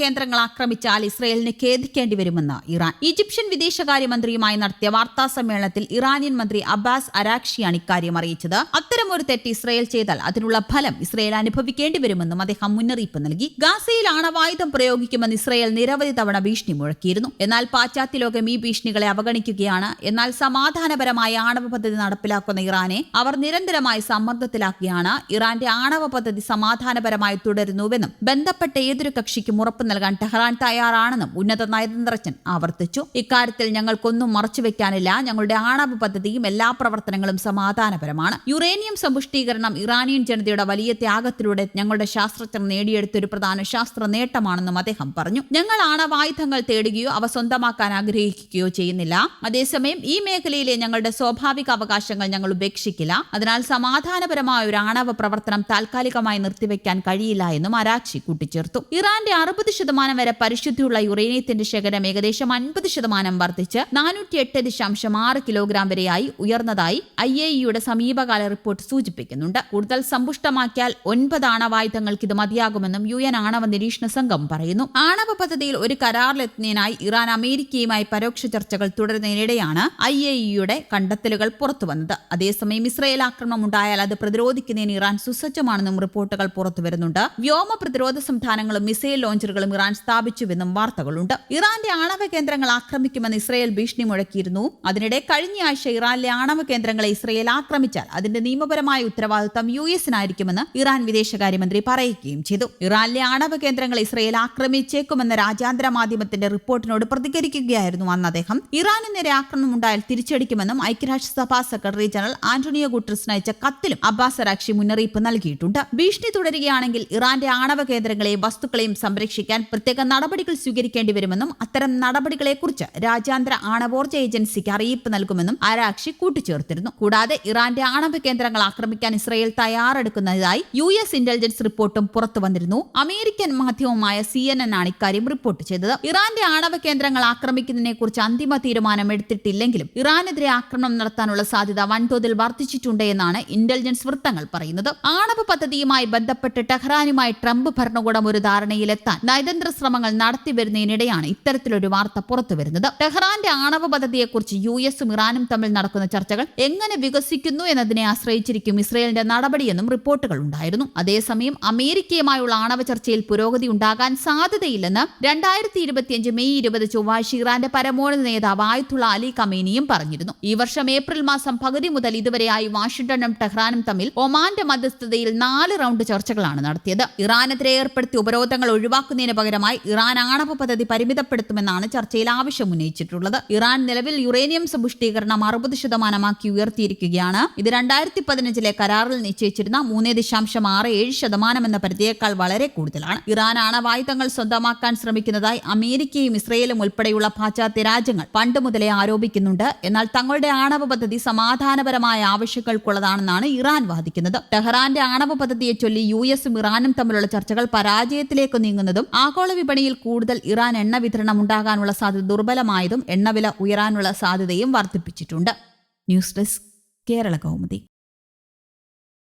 കേന്ദ്രങ്ങൾ ആക്രമിച്ചാൽ ഇസ്രയേലിന് ഖേദിക്കേണ്ടി വരുമെന്ന് ഇറാൻ. ഈജിപ്ഷ്യൻ വിദേശകാര്യമന്ത്രിയുമായി നടത്തിയ വാർത്താ സമ്മേളനത്തിൽ ഇറാനിയൻ മന്ത്രി അബ്ബാസ് അരാക്ഷിയാണ് ഇക്കാര്യം അറിയിച്ചത്. അത്തരമൊരു തെറ്റ് ഇസ്രയേൽ ചെയ്താൽ അതിനുള്ള ഫലം ഇസ്രയേൽ അനുഭവിക്കേണ്ടി വരുമെന്നും അദ്ദേഹം മുന്നറിയിപ്പ് നൽകി. ഗാസയിൽ ആണവായുധം പ്രയോഗിക്കുമെന്ന് ഇസ്രയേൽ നിരവധി തവണ ഭീഷണി മുഴക്കിയിരുന്നു. എന്നാൽ പാശ്ചാത്യ ലോകം ഈ ഭീഷണികളെ അവഗണിക്കുകയാണ്. എന്നാൽ സമാധാനപരമായ ആണവ പദ്ധതി നടപ്പിലാക്കുന്ന ഇറാനെ അവർ നിരന്തരമായി സമ്മർദ്ദത്തിലാക്കുകയാണ്. ഇറാന്റെ ആണവ പദ്ധതി സമാധാനപരമായി തുടരുന്നുവെന്നും ബന്ധപ്പെട്ട ഏതൊരു കക്ഷിക്കും ഉറപ്പ് നൽകാൻ ടെഹ്റാൻ തയ്യാറാണെന്നും ഉന്നത നയതന്ത്രജ്ഞൻ ആവർത്തിച്ചു. ഇക്കാര്യത്തിൽ ഞങ്ങൾക്കൊന്നും മറച്ചുവെക്കാനില്ല ഞങ്ങളുടെ ആണവ പദ്ധതിയും എല്ലാ പ്രവർത്തനങ്ങളും സമാധാനപരമാണ്. യുറേനിയം സമ്പുഷ്ടീകരണം ഇറാനിയൻ ജനതയുടെ വലിയ ത്യാഗത്തിലൂടെ ഞങ്ങളുടെ ശാസ്ത്രജ്ഞർ നേടിയെടുത്ത ഒരു പ്രധാന ശാസ്ത്ര നേട്ടമാണെന്നും അദ്ദേഹം പറഞ്ഞു. ഞങ്ങൾ ആണവായുധങ്ങൾ തേടുകയോ അവ സ്വന്തമാക്കാൻ ആഗ്രഹിക്കുകയോ ചെയ്യുന്നില്ല. അതേസമയം ഈ മേഖലയിലെ ഞങ്ങളുടെ സ്വാഭാവിക അവകാശങ്ങൾ ഞങ്ങൾ ഉപേക്ഷിക്കില്ല. അതിനാൽ സമാധാനപരമായ ഒരു ആണവ പ്രവർത്തനം താൽക്കാലികമായി നിർത്തിവെക്കാൻ കഴിയില്ല എന്നും അരാച്ചി കൂട്ടിച്ചേർത്തു. ഇറാന്റെ അറുപത് ശതമാനം വരെ പരിശുദ്ധിയുള്ള യുറേനിയത്തിന്റെ ശേഖരം ഏകദേശം അൻപത് ശതമാനം വർദ്ധിച്ച് നാനൂറ്റി എട്ട് ദശാംശം ആറ് കിലോഗ്രാം വരെയായി ഉയർന്നതായി ഐ എ ഇയുടെ സമീപകാല റിപ്പോർട്ട് സൂചിപ്പിക്കുന്നുണ്ട്. കൂടുതൽ സമ്പുഷ്ടമാക്കിയാൽ ഒൻപത് ആണവായുധങ്ങൾക്ക് ഇത് മതിയാകുമെന്നും യു എൻ ആണവ നിരീക്ഷണ സംഘം പറയുന്നു. ആണവ പദ്ധതിയിൽ ഒരു കരാറിലെത്തുന്നതിനായി ഇറാൻ അമേരിക്കയുമായി പരോക്ഷ ചർച്ചകൾ തുടരുന്നതിനിടെയാണ് ഐ എ ഇയുടെ കണ്ടെത്തലുകൾ പുറത്തുവന്നത്. അതേസമയം ഇസ്രയേൽ ആക്രമണം ഉണ്ടായാൽ അത് പ്രതിരോധിക്കുന്നതിന് ഇറാൻ സുസജ്ജമാണെന്നും റിപ്പോർട്ടുകൾ പുറത്തുവരുന്നുണ്ട്. വ്യോമ പ്രതിരോധ സംവിധാനങ്ങളും മിസൈൽ ലോഞ്ചറുകളും ഇറാൻ സ്ഥാപിച്ചുവെന്നും വാർത്തകളുണ്ട്. ഇറാന്റെ ആണവ കേന്ദ്രങ്ങൾ ആക്രമിക്കുമെന്ന് ഇസ്രയേൽ ഭീഷണി മുഴക്കിയിരുന്നു. അതിനിടെ കഴിഞ്ഞ ആഴ്ച ഇറാനിലെ ആണവ കേന്ദ്രങ്ങളെ ഇസ്രയേൽ ആക്രമിച്ചാൽ അതിന്റെ നിയമപരമായ ഉത്തരവാദിത്തം യു എസിനായിരിക്കുമെന്ന് ഇറാൻ വിദേശകാര്യമന്ത്രി പറയുകയും ചെയ്തു. ഇറാനിലെ ആണവ കേന്ദ്രങ്ങൾ ഇസ്രയേൽ ആക്രമിച്ചേക്കുമെന്ന രാജ്യാന്തര മാധ്യമത്തിന്റെ റിപ്പോർട്ടിനോട് പ്രതികരിക്കുകയായിരുന്നു അന്ന് അദ്ദേഹം. ഇറാന് നേരെ ആക്രമണം ഉണ്ടായാൽ തിരിച്ചടിക്കുമെന്നും ഐക്യരാഷ്ട്രസഭാ സെക്രട്ടറി ജനറൽ ആന്റണിയോ ഗുട്ടറസിന് അയച്ച കത്തിലും അബ്ബാസ് റാക്ഷി മുന്നറിയിപ്പ് നൽകിയിട്ടുണ്ട്. ഭീഷണി തുടരുകയാണെങ്കിൽ ഇറാന്റെ ആണവ കേന്ദ്രങ്ങളെയും വസ്തുക്കളെയും സംരക്ഷിക്കാൻ പ്രത്യേക നടപടികൾ സ്വീകരിക്കേണ്ടി വരുമെന്നും അത്തരം നടപടികളെക്കുറിച്ച് രാജ്യാന്തര ആണവോർജ ഏജൻസിക്ക് അറിയിപ്പ് നൽകുമെന്നും ആരാക്ഷി കൂട്ടിച്ചേർത്തിരുന്നു. കൂടാതെ ഇറാന്റെ ആണവ കേന്ദ്രങ്ങൾ ആക്രമിക്കാൻ ഇസ്രയേൽ തയ്യാറെടുക്കുന്നതായി യു എസ് ഇന്റലിജൻസ് റിപ്പോർട്ടും പുറത്തു വന്നിരുന്നു. അമേരിക്കൻ മാധ്യമമായ സി എൻ എൻ ആണ് ഇക്കാര്യം റിപ്പോർട്ട് ചെയ്തത്. ഇറാന്റെ ആണവ കേന്ദ്രങ്ങൾ ആക്രമിക്കുന്നതിനെ കുറിച്ച് അന്തിമ തീരുമാനം എടുത്തിട്ടില്ലെങ്കിലും ഇറാനെതിരെ ആക്രമണം നടത്താനുള്ള സാധ്യത വൻതോതിൽ വർദ്ധിച്ചിട്ടുണ്ട് എന്നാണ് ഇന്റലിജൻസ് വൃത്തങ്ങൾ പറയുന്നത്. ആണവ പദ്ധതിയുമായി ബന്ധപ്പെട്ട് ടെഹ്റാനുമായി ട്രംപ് ഭരണകൂടം ഒരു ധാരണയിലെത്താൻ നയതന്ത്ര ശ്രമങ്ങൾ നടത്തിവരുന്നതിനിടെയാണ് ഇത്തരത്തിലൊരു വാർത്ത പുറത്തുവരുന്നത്. ടെഹ്റാന്റെ ആണവ പദ്ധതിയെക്കുറിച്ച് യു എസും ഇറാനും തമ്മിൽ നടക്കുന്ന ചർച്ചകൾ എങ്ങനെ വികസിക്കുന്നു എന്നതിനെ ആശ്രയിച്ചിരിക്കും ഇസ്രയേലിന്റെ നടപടിയെന്നും റിപ്പോർട്ടുകൾ ഉണ്ടായിരുന്നു. അതേസമയം അമേരിക്കയുമായുള്ള ആണവ ചർച്ചയിൽ പുരോഗതി ഉണ്ടാകാൻ സാധ്യതയില്ലെന്ന് രണ്ടായിരത്തി ഇരുപത്തിയഞ്ച് മെയ് ഇരുപത് ചൊവ്വാഴ്ച ഇറാന്റെ പരമോന്നത നേതാവ് ആയത്തുള്ള അലി കമേനിയും പറഞ്ഞിരുന്നു. ഈ വർഷം ഏപ്രിൽ മാസം പകുതി മുതൽ ഇതുവരെയായി വാഷിംഗ്ടണും ടെഹ്റാനും തമ്മിൽ ഒമാന്റെ മധ്യസ്ഥതയിൽ നാല് റൗണ്ട് ചർച്ചകളാണ് നടത്തിയത്. ഇറാനെതിരെ ഏർപ്പെടുത്തിയ ഉപരോധങ്ങൾ ഒഴിവാക്കുന്നതിന് പകരമായി ഇറാൻ ആണവ പദ്ധതി പരിമിതപ്പെടുത്തുമെന്നാണ് ചർച്ചയിൽ ആവശ്യം ഉന്നയിച്ചിട്ടുള്ളത്. ഇറാൻ നിലവിൽ യുറേനിയം സമ്പുഷ്ടീകരണം അറുപത് ശതമാനമാക്കി ഉയർത്തിയിരിക്കുകയാണ്. ഇത് രണ്ടായിരത്തി പതിനഞ്ചിലെ കരാറിൽ നിശ്ചയിച്ചിരുന്ന മൂന്ന് ദശാംശം ആറ് ഏഴ് ശതമാനം എന്ന പരിധിയേക്കാൾ വളരെ കൂടുതലാണ്. ഇറാൻ ആണവായുധങ്ങൾ സ്വന്തമാക്കാൻ ശ്രമിക്കുന്നതായി അമേരിക്കയും ഇസ്രയേലും ഉൾപ്പെടെയുള്ള പാശ്ചാത്യ രാജ്യങ്ങൾ പണ്ട് മുതലേ ആരോപിക്കുന്നുണ്ട്. എന്നാൽ തങ്ങളുടെ ആണവ പദ്ധതി സമാധാനപരമായ ആവശ്യങ്ങൾക്കുള്ളതാണെന്നാണ് ഇറാൻ വാദിക്കുന്നത്. ടെഹ്റാന്റെ ആണവ പദ്ധതിയെ ചൊല്ലി യു എസും ഇറാനും തമ്മിലുള്ള ചർച്ചകൾ പരാജയത്തിലേക്ക് നീങ്ങുന്നതും ആഗോള വിപണിയിൽ കൂടുതൽ ഇറാൻ എണ്ണ വിതരണം ഉണ്ടാകാനുള്ള സാധ്യത ദുർബലമായതും എണ്ണവില ഉയരാനുള്ള സാധ്യതയും വർദ്ധിപ്പിച്ചിട്ടുണ്ട്. News desk Kerala Kaumudi.